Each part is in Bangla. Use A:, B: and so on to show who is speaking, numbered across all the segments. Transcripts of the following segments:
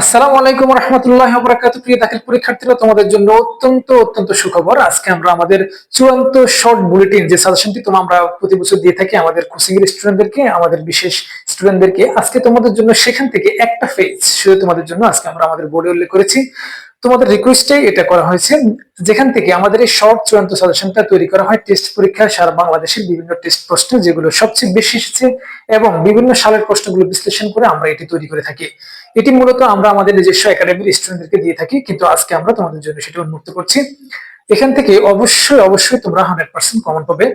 A: আসসালামু আলাইকুম রহমতুল্লাহ বরাকাত প্রিয় দাখিল পরীক্ষার্থীরা, তোমাদের জন্য অত্যন্ত অত্যন্ত সুখবর। আজকে আমরা আমাদের চূড়ান্ত শর্ট বুলেটিন যে সাজেশনটি তোমরা আমরা প্রতি বছর দিয়ে থাকি আমাদের কোচিং এর স্টুডেন্টদেরকে আমাদের বিশেষ স্টুডেন্টদেরকে আজকে তোমাদের জন্য সেখান থেকে একটা পেজ শুধু তোমাদের জন্য আজকে আমরা আমাদের বোর্ডে উল্লেখ করেছি। তোমাদের রিকোয়েস্টে এটা করা হয়েছে, যেখান থেকে আমাদের এই শর্ট চূড়ান্ত সাজেশনটা তৈরি করা হয় টেস্ট পরীক্ষায় সারা বাংলাদেশের বিভিন্ন টেস্ট প্রশ্ন, যেগুলো সবচেয়ে বেশি এসেছে এবং বিভিন্ন সালের প্রশ্নগুলো বিশ্লেষণ করে আমরা এটি তৈরি করে থাকি। এটি মূলত আমরা আমাদের নিজস্ব একাডেমির স্টুডেন্টদেরকে দিয়ে থাকি, কিন্তু আজকে আমরা তোমাদের জন্য সেটা উন্মুক্ত করছি। এখান থেকে অবশ্যই অবশ্যই তোমরা হান্ড্রেড পার্সেন্ট কমন পাবে।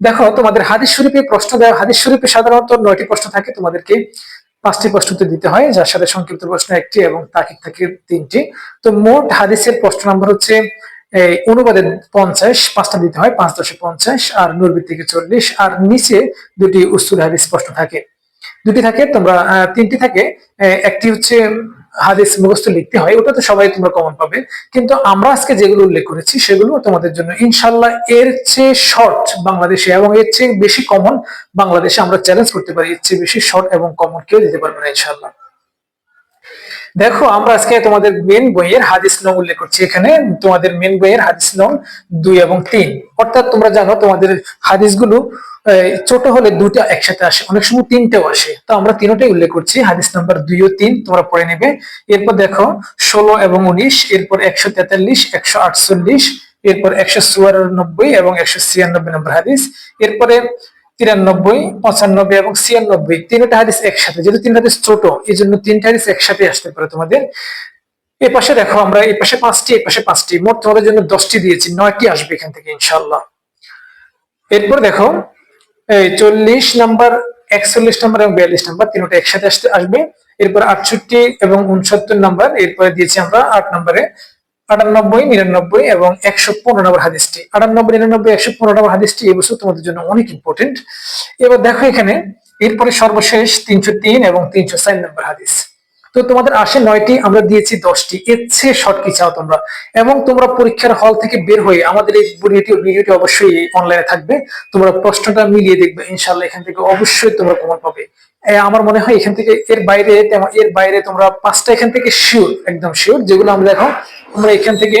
A: দেখো, তোমাদের হাদিস শরীফে প্রশ্ন দেওয়া, হাদিস শরীফে সাধারণত নয়টি প্রশ্ন থাকে, তোমাদেরকে পাঁচটি প্রশ্ন উত্তর দিতে হয়, যার সাথে সংক্ষিপ্ত প্রশ্ন একটি এবং তাকিদ থাকে তিনটি। তো মোট হাদিসের প্রশ্ন নাম্বার হচ্ছে অনুবাদে পঞ্চাশ, পাঁচটা দিতে হয়, পাঁচ দশে পঞ্চাশ, আর নূরবিদ থেকে চল্লিশ, আর নিচে দুটি উসুল হাদিস প্রশ্ন থাকে। দুটি থাকে, তোমরা তিনটি থাকে। একটি হচ্ছে হাদিস মুখস্থ লিখতে হয় ওটা তো সবাই তোমরা কমন পাবে। কিন্তু আমরা আজকে যেগুলো উল্লেখ করেছি, সেগুলো তোমাদের জন্য ইনশাল্লাহ এর চেয়ে শর্ট বাংলাদেশে, এবং এর চেয়ে বেশি কমন বাংলাদেশে আমরা চ্যালেঞ্জ করতে পারি, এর চেয়ে বেশি শর্ট এবং কমন কেউ দিতে পারবে না ইনশাল্লাহ দেখো আমরা আজকে তোমাদের মেন বইয়ের হাদিস নং উল্লেখ করছি এখানে। তোমাদের মেন বইয়ের হাদিস নং দুই এবং তিন। অর্থাৎ তোমরা জানো তোমাদের হাদিসগুলো আহ, ছোট হলে দুটো একসাথে আসে। অনেক সময় তিনটেও আসে। তো আমরা তিনটাই উল্লেখ করছি হাদিস নাম্বার দুই ও তিন তোমরা পড়ে নেবে। এরপর দেখো ষোলো এবং উনিশ এরপর একশো তেতাল্লিশ একশো আটচল্লিশ এরপর একশো চুয়ানব্বই এবং একশো ছিয়ানব্বই নম্বর হাদিস। এরপরে তিরানব্বই, পঁচানব্বই এবং ছিয়ানব্বই, তিনটা হাদিস একসাথে। যেহেতু তিনটা হাদিস ছোট এই জন্য তিনটা হাদিস একসাথে আসতে পারে তোমাদের। এ পাশে দেখো আমরা এই পাশে পাঁচটি এই পাশে পাঁচটি। মোট তোমাদের জন্য দশটি দিয়েছি, নয়টি আসবে এখান থেকে ইনশাল্লাহ এরপর দেখো, এই চল্লিশ নাম্বার, একচল্লিশ নাম্বার এবং বিয়াল্লিশ নাম্বার তিনটা একসাথে আসতে আসবে। এরপর আটষট্টি এবং উনসত্তর নাম্বার, এরপরে দিয়েছি আমরা আট নম্বরে। আটানব্বই, নিরানব্বই এবং একশো পনেরো নম্বর হাদিসটি। আটানব্বই, নিরানব্বই, একশো পনেরো নম্বর হাদিসটি এই বছর তোমাদের জন্য অনেক ইম্পর্টেন্ট এবার দেখো এখানে, এরপরে সর্বশেষ তিনশো তিন এবং তিনশো চার নম্বর হাদিস। তো তোমাদের আসে নয়টি, আমরা দিয়েছি দশটি। এর চেয়ে শর্ট কি চাও তোমরা? এবং তোমরা পরীক্ষার হল থেকে বের হয়ে আমাদের এই ভিডিওটি ভিডিওটি অবশ্যই অনলাইনে থাকবে। তোমরা প্রশ্নটা মিলিয়ে দেখবে ইনশাল্লাহ এখান থেকে অবশ্যই তোমরা প্রমাণ পাবে। আমার মনে হয় এখান থেকে এর বাইরে এর বাইরে তোমরা পাঁচটা এখান থেকে শিওর একদম শিওর যেগুলো আমরা দেখো তোমরা এখান থেকে,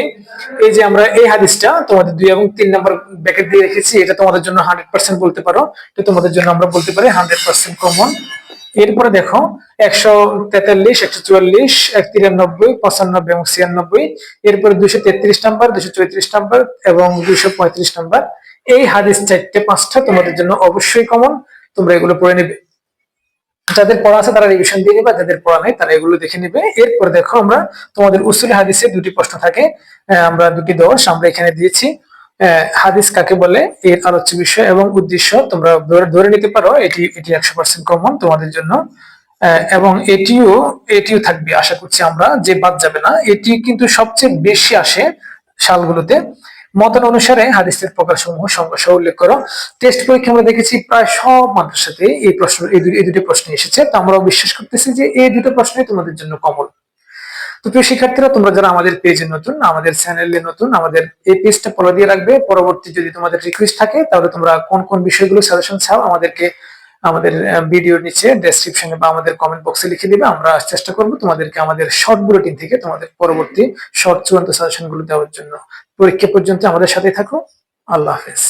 A: এই যে আমরা এই হাদিসটা তোমাদের দুই এবং তিন নম্বর ব্যাকেট দিয়ে রেখেছি, এটা তোমাদের জন্য হান্ড্রেড পার্সেন্ট বলতে পারো। এটা তোমাদের জন্য আমরা বলতে পারি হান্ড্রেড পার্সেন্ট কমন এরপরে দেখো, একশো তেতাল্লিশ, একশো চুয়াল্লিশ, এক তিরানব্বই, পঁচানব্বই এবং ছিয়ানব্বই। এরপরে দুশো তেত্রিশ নাম্বার দুশো চৌত্রিশ নাম্বার এবং দুশো পঁয়ত্রিশ নাম্বার। এই হাদিস চারটে, পাঁচটা তোমাদের জন্য অবশ্যই কমন তোমরা এগুলো পড়ে নেবে। যাদের পড়া আছে তারা রিভিশন দিয়ে নেবে, যাদের পড়া নেই তারা এগুলো দেখে নেবে। এরপর দেখো আমরা তোমাদের উসুল হাদিসে দুটি প্রশ্ন থাকে আমরা দুটি দোষ আমরা এখানে দিয়েছি। হাদিস কাকে বলে? এর আলোচ্য বিষয় এবং উদ্দেশ্য তোমরা ধরে- নিতে পারো। এটি এটি একশো পার্সেন্ট কমন তোমাদের জন্য। এবং এটিও এটিও থাকবে আশা করছি আমরা যে বাদ যাবে না। এটি কিন্তু সবচেয়ে বেশি আসে সালগুলোতে। মতন অনুসারে হাদিসের প্রকারসমূহ সহ উল্লেখ করো। টেস্ট পরীক্ষা আমরা দেখেছি প্রায় সব মানুষের সাথে এই প্রশ্ন, এই দুটি প্রশ্ন এসেছে। তো আমরাও বিশ্বাস করতেছি যে এই দুটো প্রশ্নই তোমাদের জন্য কমন তো প্রিয় শিক্ষার্থীরা, তোমরা যারা আমাদের পেজে নতুন, আমাদের চ্যানেলে নতুন, আমাদের এই পেজটা ফলো দিয়ে রাখবে। পরবর্তী যদি তোমাদের রিকোয়েস্ট থাকে, তাহলে তোমরা কোন কোন বিষয়গুলো সাজেশন চাও, আমাদেরকে, আমাদের ভিডিওর নিচে ডেসক্রিপশনে বা আমাদের কমেন্ট বক্সে লিখে দিবে। আমরা চেষ্টা করব তোমাদেরকে আমাদের শর্ট বুলেটিন থেকে তোমাদের পরবর্তী শর্ট চূড়ান্ত সাজেশনগুলো দেওয়ার জন্য। পরীক্ষা পর্যন্ত আমাদের সাথে থাকো। আল্লাহ হাফেজ।